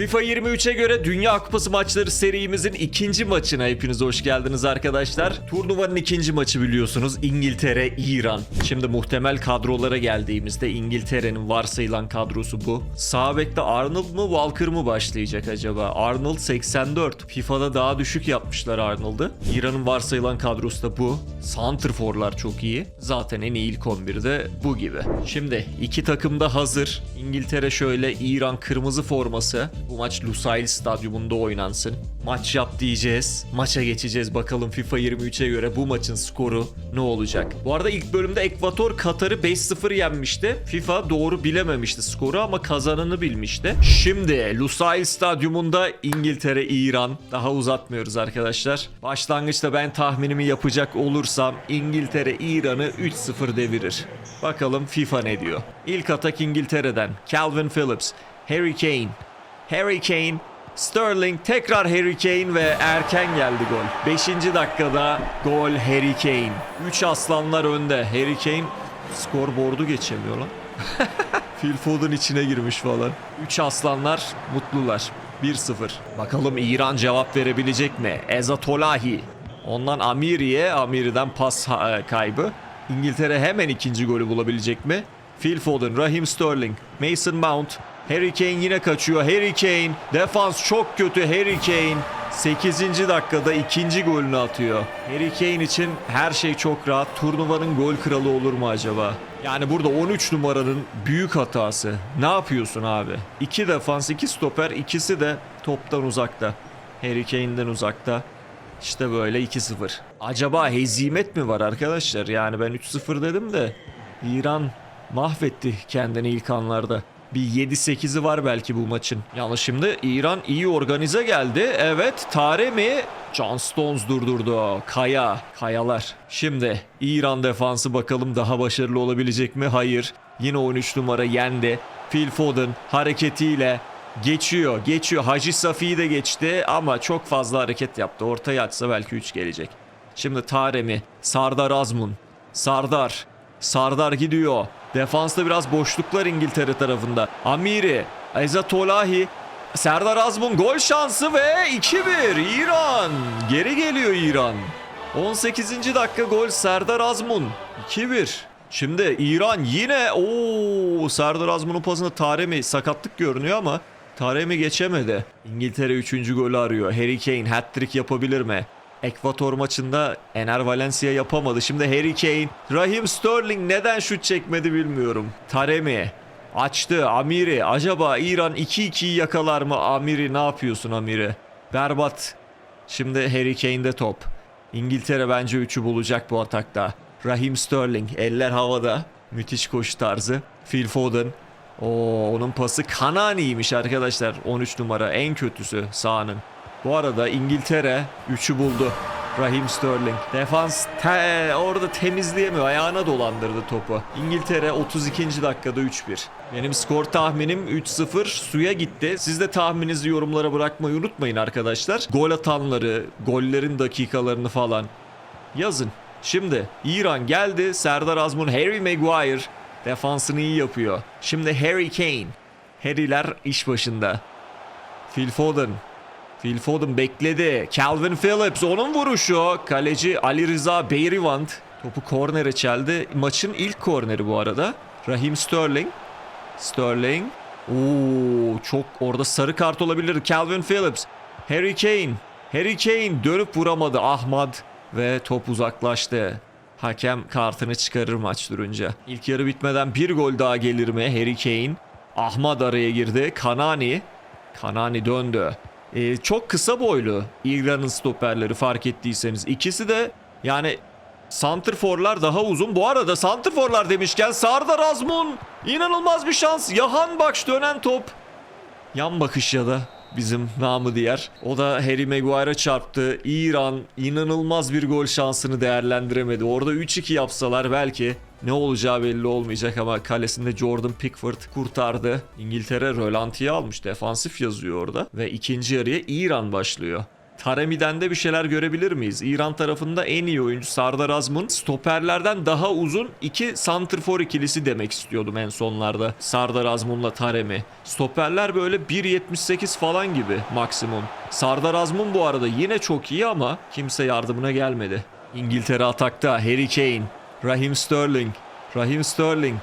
FIFA 23'e göre Dünya Kupası maçları serimizin ikinci maçına hepiniz hoş geldiniz arkadaşlar. Turnuvanın ikinci maçı biliyorsunuz İngiltere, İran. Şimdi muhtemel kadrolara geldiğimizde İngiltere'nin varsayılan kadrosu bu. Sağ bekte Arnold mu Walker mı başlayacak acaba? Arnold 84. FIFA'da daha düşük yapmışlar Arnold'ı. İran'ın varsayılan kadrosu da bu. Santrforlar çok iyi. Zaten en iyi ilk 11'de bu gibi. Şimdi iki takım da hazır. İngiltere şöyle İran kırmızı forması. Bu maç Lusail Stadyumunda oynansın. Maç yap diyeceğiz. Maça geçeceğiz bakalım FIFA 23'e göre bu maçın skoru ne olacak? Bu arada ilk bölümde Ekvator Katar'ı 5-0 yenmişti. FIFA doğru bilememişti skoru ama kazananı bilmişti. Şimdi Lusail Stadyumunda İngiltere İran. Daha uzatmıyoruz arkadaşlar. Başlangıçta ben tahminimi yapacak olursam İngiltere İran'ı 3-0 devirir. Bakalım FIFA ne diyor? İlk atak İngiltere'den. Calvin Phillips, Harry Kane, Harry Kane, Sterling, tekrar Harry Kane ve erken geldi gol. 5. dakikada gol Harry Kane. 3 aslanlar önde. Harry Kane skorboardu geçemiyor lan. Phil Foden içine girmiş falan. 3 aslanlar mutlular. 1-0. Bakalım İran cevap verebilecek mi? Ezatolahi. Ondan Amiri'ye, Amiri'den pas e, kaybı. İngiltere hemen ikinci golü bulabilecek mi? Phil Foden, Raheem Sterling, Mason Mount, Harry Kane yine kaçıyor. Harry Kane, defans çok kötü Harry Kane. 8. dakikada ikinci golünü atıyor. Harry Kane için her şey çok rahat. Turnuvanın gol kralı olur mu acaba? Yani burada 13 numaranın büyük hatası. Ne yapıyorsun abi? İki defans, iki stoper, ikisi de toptan uzakta. Harry Kane'den uzakta. İşte böyle 2-0. Acaba hezimet mi var arkadaşlar? Yani ben 3-0 dedim de İran mahvetti kendini ilk anlarda. Bir 7-8'i var belki bu maçın. Yalnız şimdi İran iyi organize geldi. Evet Taremi John Stones durdurdu. Kaya. Kayalar. Şimdi İran defansı bakalım daha başarılı olabilecek mi? Hayır. Yine 13 numara yendi. Phil Foden hareketiyle Geçiyor, geçiyor. Hacı Safi'yi de geçti ama çok fazla hareket yaptı. Ortaya açsa belki 3 gelecek. Şimdi Taremi, Sardar Azmun. Sardar, Sardar gidiyor. Defansta biraz boşluklar İngiltere tarafında. Amiri, Ezatolahi, Serdar Azmun gol şansı ve 2-1 İran. Geri geliyor İran. 18. dakika gol Serdar Azmun. 2-1. Şimdi İran yine o Serdar Azmun'un pasında Taremi sakatlık görünüyor ama Taremi geçemedi. İngiltere 3. golü arıyor. Harry Kane hat-trick yapabilir mi? Ekvator maçında Ener Valencia yapamadı. Şimdi Harry Kane, Raheem Sterling neden şut çekmedi bilmiyorum. Taremi açtı. Amiri acaba İran 2-2'yi yakalar mı? Amiri ne yapıyorsun Amiri? Berbat. Şimdi Harry Kane'de top. İngiltere bence 3'ü bulacak bu atakta. Raheem Sterling eller havada. Müthiş koşu tarzı. Phil Foden. Oo, onun pası Kanani'ymiş arkadaşlar. 13 numara en kötüsü sahanın. Bu arada İngiltere 3'ü buldu. Raheem Sterling. Defans te- orada temizleyemiyor. Ayağına dolandırdı topu. İngiltere 32. dakikada 3-1. Benim skor tahminim 3-0 suya gitti. Siz de tahmininizi yorumlara bırakmayı unutmayın arkadaşlar. Gol atanları, gollerin dakikalarını falan yazın. Şimdi İran geldi. Serdar Azmun, Harry Maguire defansını iyi yapıyor. Şimdi Harry Kane. Harry'ler iş başında. Phil Foden. Phil Foden bekledi. Calvin Phillips onun vuruşu. Kaleci Ali Rıza Beyrivand. Topu kornere çeldi. Maçın ilk korneri bu arada. Raheem Sterling. Sterling. Oo çok orada sarı kart olabilir. Calvin Phillips. Harry Kane. Harry Kane dönüp vuramadı. Ahmad ve top uzaklaştı. Hakem kartını çıkarır maç durunca. İlk yarı bitmeden bir gol daha gelir mi? Harry Kane. Ahmad araya girdi. Kanani. Kanani döndü. Ee, çok kısa boylu İran'ın stoperleri fark ettiyseniz. İkisi de yani Santrforlar daha uzun. Bu arada Santrforlar demişken Sardar Azmun inanılmaz bir şans. Yahan Bakş dönen top. Yan bakış ya da bizim namı diğer. O da Harry Maguire'a çarptı. İran inanılmaz bir gol şansını değerlendiremedi. Orada 3-2 yapsalar belki ne olacağı belli olmayacak ama kalesinde Jordan Pickford kurtardı. İngiltere rölantiye almış. Defansif yazıyor orada. Ve ikinci yarıya İran başlıyor. Taremi'den de bir şeyler görebilir miyiz? İran tarafında en iyi oyuncu Sardar Azmun. Stoperlerden daha uzun iki santrfor ikilisi demek istiyordum en sonlarda. Sardar Azmun'la Taremi. Stoperler böyle 1.78 falan gibi maksimum. Sardar Azmun bu arada yine çok iyi ama kimse yardımına gelmedi. İngiltere atakta Harry Kane, Raheem Sterling, Raheem Sterling.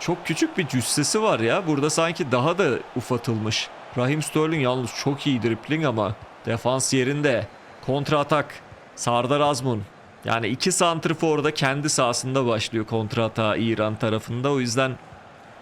Çok küçük bir cüssesi var ya. Burada sanki daha da ufatılmış. Raheem Sterling yalnız çok iyi dribbling ama defans yerinde. Kontra atak. Sardar Azmun. Yani iki santrfor da kendi sahasında başlıyor kontra atağı İran tarafında. O yüzden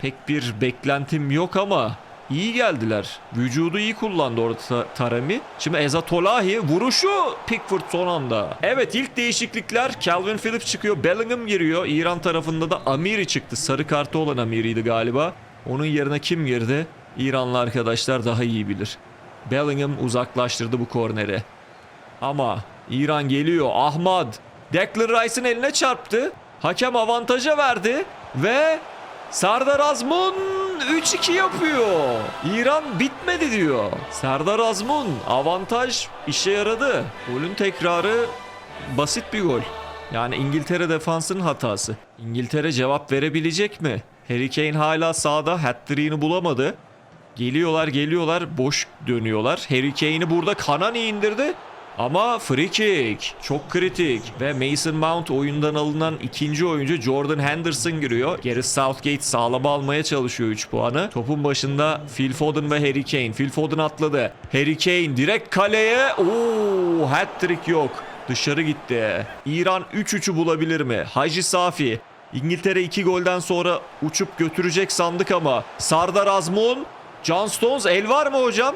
pek bir beklentim yok ama iyi geldiler. Vücudu iyi kullandı orada Ta- Taremi. Şimdi Ezatolahi vuruşu Pickford son anda. Evet ilk değişiklikler Calvin Phillips çıkıyor. Bellingham giriyor. İran tarafında da Amiri çıktı. Sarı kartı olan Amiri'ydi galiba. Onun yerine kim girdi? İranlı arkadaşlar daha iyi bilir. Bellingham uzaklaştırdı bu korneri. Ama İran geliyor. Ahmad Declan Rice'ın eline çarptı. Hakem avantaja verdi ve Sardar Azmun 3-2 yapıyor. İran bitmedi diyor. Serdar Azmun avantaj işe yaradı. Golün tekrarı basit bir gol. Yani İngiltere defansının hatası. İngiltere cevap verebilecek mi? Harry Kane hala sağda hat-trick'ini bulamadı. Geliyorlar geliyorlar boş dönüyorlar. Harry Kane'i burada Kanani indirdi. Ama free kick çok kritik ve Mason Mount oyundan alınan ikinci oyuncu Jordan Henderson giriyor. Gareth Southgate sağlama almaya çalışıyor 3 puanı. Topun başında Phil Foden ve Harry Kane. Phil Foden atladı. Harry Kane direkt kaleye. Oo, hat-trick yok. Dışarı gitti. İran 3-3'ü bulabilir mi? Hacı Safi. İngiltere 2 golden sonra uçup götürecek sandık ama Sardar Azmun John Stones el var mı hocam?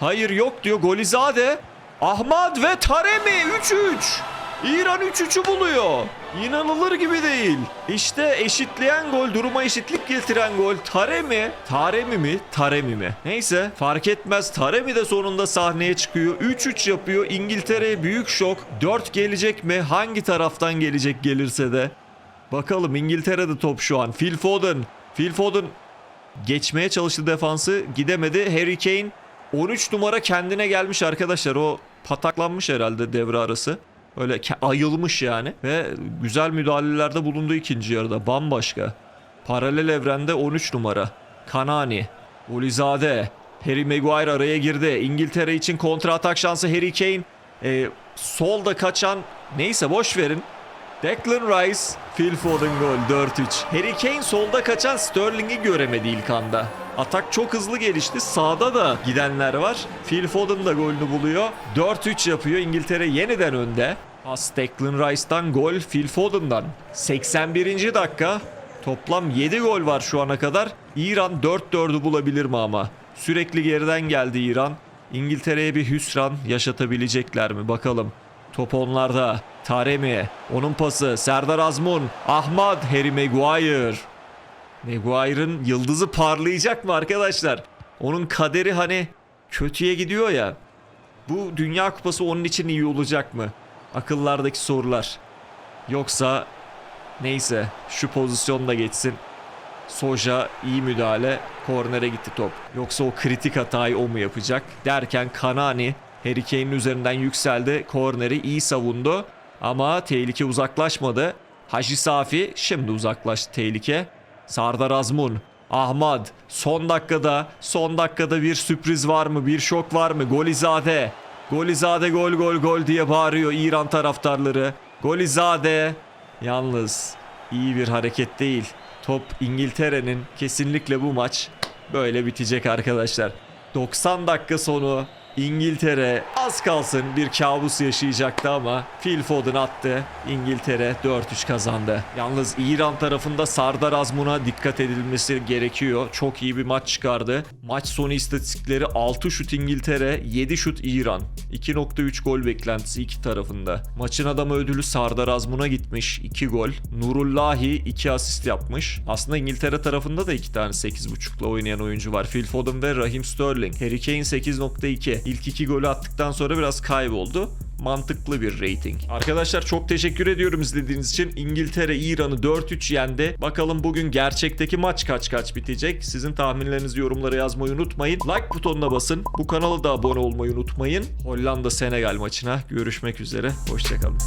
Hayır yok diyor Golizade. Ahmad ve Taremi 3-3. İran 3-3'ü buluyor. İnanılır gibi değil. İşte eşitleyen gol, duruma eşitlik getiren gol. Taremi, Taremi mi, Taremi mi? Neyse fark etmez. Taremi de sonunda sahneye çıkıyor. 3-3 yapıyor. İngiltere'ye büyük şok. 4 gelecek mi? Hangi taraftan gelecek gelirse de. Bakalım İngiltere'de top şu an. Phil Foden. Phil Foden geçmeye çalıştı defansı gidemedi. Harry Kane 13 numara kendine gelmiş arkadaşlar. O pataklanmış herhalde devre arası. Öyle ayılmış yani. Ve güzel müdahalelerde bulundu ikinci yarıda. Bambaşka. Paralel evrende 13 numara. Kanani. Olizade. Harry Maguire araya girdi. İngiltere için kontra atak şansı Harry Kane. Ee, solda kaçan neyse boş verin. Declan Rice, Phil Foden gol 4-3. Harry Kane solda kaçan Sterling'i göremedi ilk anda. Atak çok hızlı gelişti. Sağda da gidenler var. Phil Foden da golünü buluyor. 4-3 yapıyor. İngiltere yeniden önde. Pas Declan Rice'dan gol Phil Foden'dan. 81. dakika. Toplam 7 gol var şu ana kadar. İran 4-4'ü bulabilir mi ama? Sürekli geriden geldi İran. İngiltere'ye bir hüsran yaşatabilecekler mi? Bakalım. Top onlarda. Taremi. Onun pası. Serdar Azmun. Ahmad. Harry Maguire. Maguire'ın yıldızı parlayacak mı arkadaşlar? Onun kaderi hani kötüye gidiyor ya. Bu Dünya Kupası onun için iyi olacak mı? Akıllardaki sorular. Yoksa neyse şu pozisyonda geçsin. Soja iyi müdahale. Kornere gitti top. Yoksa o kritik hatayı o mu yapacak? Derken Kanani Harry Kane'in üzerinden yükseldi. Korneri iyi savundu. Ama tehlike uzaklaşmadı. Hacı Safi şimdi uzaklaştı tehlike. Sardar Azmun. Ahmad son dakikada son dakikada bir sürpriz var mı? Bir şok var mı? Golizade. Golizade gol gol gol diye bağırıyor İran taraftarları. Golizade. Yalnız iyi bir hareket değil. Top İngiltere'nin kesinlikle bu maç böyle bitecek arkadaşlar. 90 dakika sonu İngiltere az kalsın bir kabus yaşayacaktı ama Phil Foden attı. İngiltere 4-3 kazandı. Yalnız İran tarafında Sardar Azmun'a dikkat edilmesi gerekiyor. Çok iyi bir maç çıkardı. Maç sonu istatistikleri 6 şut İngiltere, 7 şut İran. 2.3 gol beklentisi iki tarafında. Maçın adamı ödülü Sardar Azmun'a gitmiş. 2 gol. Nurullahi 2 asist yapmış. Aslında İngiltere tarafında da 2 tane 8.5'la oynayan oyuncu var. Phil Foden ve Raheem Sterling. Harry Kane 8.2. İlk iki golü attıktan sonra biraz kayboldu. mantıklı bir rating. Arkadaşlar çok teşekkür ediyorum izlediğiniz için. İngiltere İran'ı 4-3 yendi. Bakalım bugün gerçekteki maç kaç kaç bitecek. Sizin tahminlerinizi yorumlara yazmayı unutmayın. Like butonuna basın. Bu kanala da abone olmayı unutmayın. Hollanda Senegal maçına görüşmek üzere. Hoşçakalın.